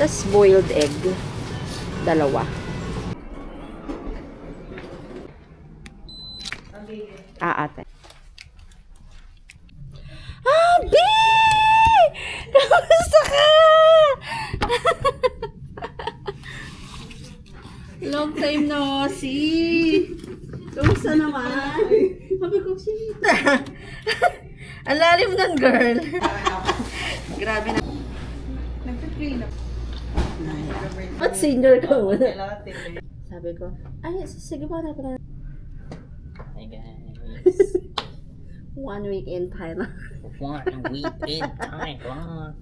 Tapos boiled egg. Dalawa. Ah, ate. Ah, B! Kamusta ka? Long time no see. Kamusta naman? Sabi ko, sita. Ang lalim nun, girl. Grabe na. Nagpa-clean up. At ka muna. Sabi ko, ay, sige ba na na. Hi guys. One week in Thailand. One week in Taiwan.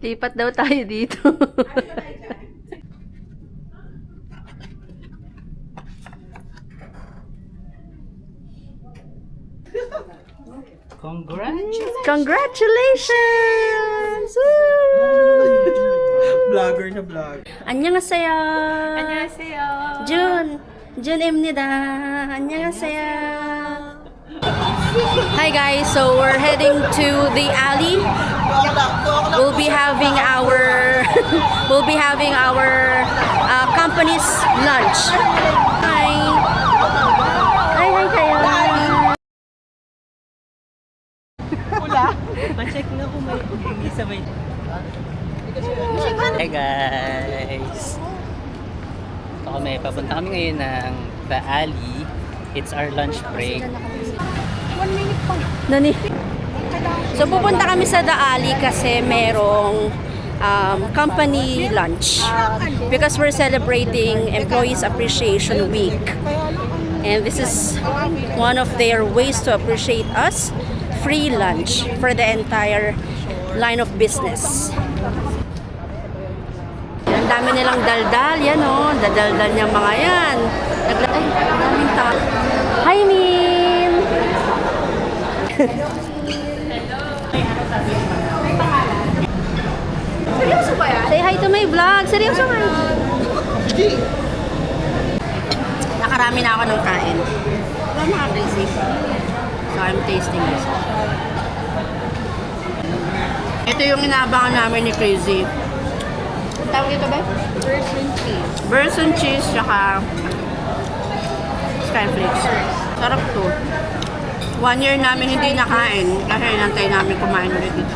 Lipat daw tayo dito. Congratulations! Congratulations! Woo! Vlogger na vlog. 안녕하세요. 안녕하세요. 준, 준입니다. 안녕하세요. Hi guys, so we're heading to the alley. We'll be having our we'll be having our uh, company's lunch. Hi. Hi, hi kayo. Pa-check na kung may hindi sabay. Hi guys! Ito kami, papunta kami ngayon ng The Alley. It's our lunch break. Nani? So pupunta kami sa Alley kasi merong um, company lunch because we're celebrating Employees Appreciation Week. And this is one of their ways to appreciate us, free lunch for the entire line of business. Ang dami nilang daldal, yan o, dadaldal niya mga yan. Nagla- Ay, ang daming tao. Hi, Min! Seryoso ba yan? Say hi to my vlog. Seryoso nga. Nakarami na ako ng kain. Wala mga crazy. So I'm tasting this. Ito yung inaabangan namin ni Crazy. Ang tawag ito ba? Version cheese. Burson cheese, tsaka skyflakes. Sarap to. One year namin hindi nakain kasi inantay namin kumain ulit dito.